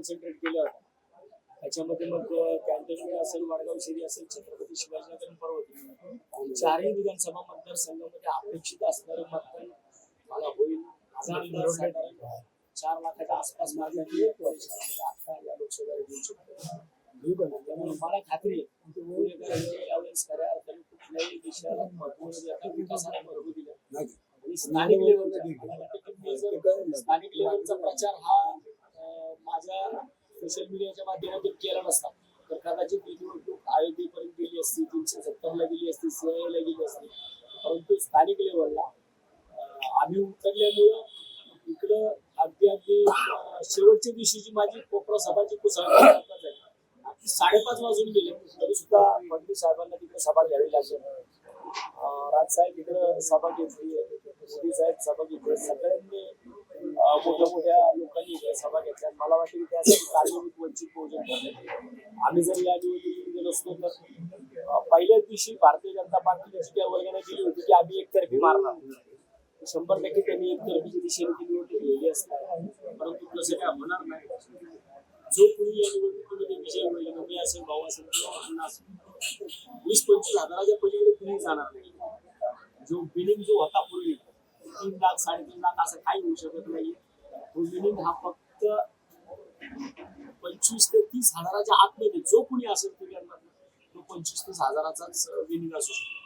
Concentrate होत्या त्याच्यामध्ये मग कॅन्टोन्मेंट असेल वडगाव शहरी असेल छत्रपती शिवाजीनगर पर्वती चारही विधानसभा मतदारसंघामध्ये अपेक्षित असणारं मतदान मला होईल. चार लाखाच्या आसपास माझ्या आता या शकतो त्यामुळे मला खात्री आहे. यावेळेस खऱ्या अर्थाने कुठल्याही देशाला महत्त्व विकासाला महत्त्व दिलं. स्थानिक लेवलचा स्थानिक लेवलचा प्रचार हा सोशल मीडियाच्या माध्यमातून केला नसता. तर कदाचित ही निवडणूक अयोध्येपर्यंत गेली असती तीनशे सत्तरला गेली असती सीआयला गेली असती. परंतु स्थानिक लेवलला आम्ही उतरल्यामुळं इकडं अगदी अगदी शेवटच्या शेवटच्या दिवशीची माझी कोपरा सभाची कुसळ साडेपाच वाजून गेले. तरी सुद्धा फडणवीस साहेबांना तिकडे सभा घ्यावी लागली. राज साहेब इकडं सभा घेतली. मोदी साहेब सभा घेतली. सगळ्यांनी मोठ्या मोठ्या लोकांनी सभा घेतल्या. मला वाटतं की त्यासाठी कारणीभूत वंचित बहुजन आम्ही जर या निवडणुकीत गेलो असतो तर पहिल्याच दिवशी भारतीय जनता पार्टीने जी त्या वर्गाने केली होती की आम्ही एकतर्फी मारणार शंभर टक्के त्यांनी एकतर्फीच्या दिशेने ती निवडणूक लिहिली असणार. परंतु तसं काय होणार नाही. जो कोणी या निवडणुकीमध्ये विजय होईल मग मी असेल भाऊ असेल किंवा असेल वीस पंचवीस हजाराच्या पलीकडे कुणी जाणार नाही. जो बिलिंग जो होता पूर्वी तीन लाख साडेतीन लाख असं काही होऊ शकत नाही तो हा फक्त पंचवीस ते तीस हजाराच्या आतमध्ये जो कोणी असेल तो तो पंचवीस तीस हजाराचाच विनिंग असू शकतो.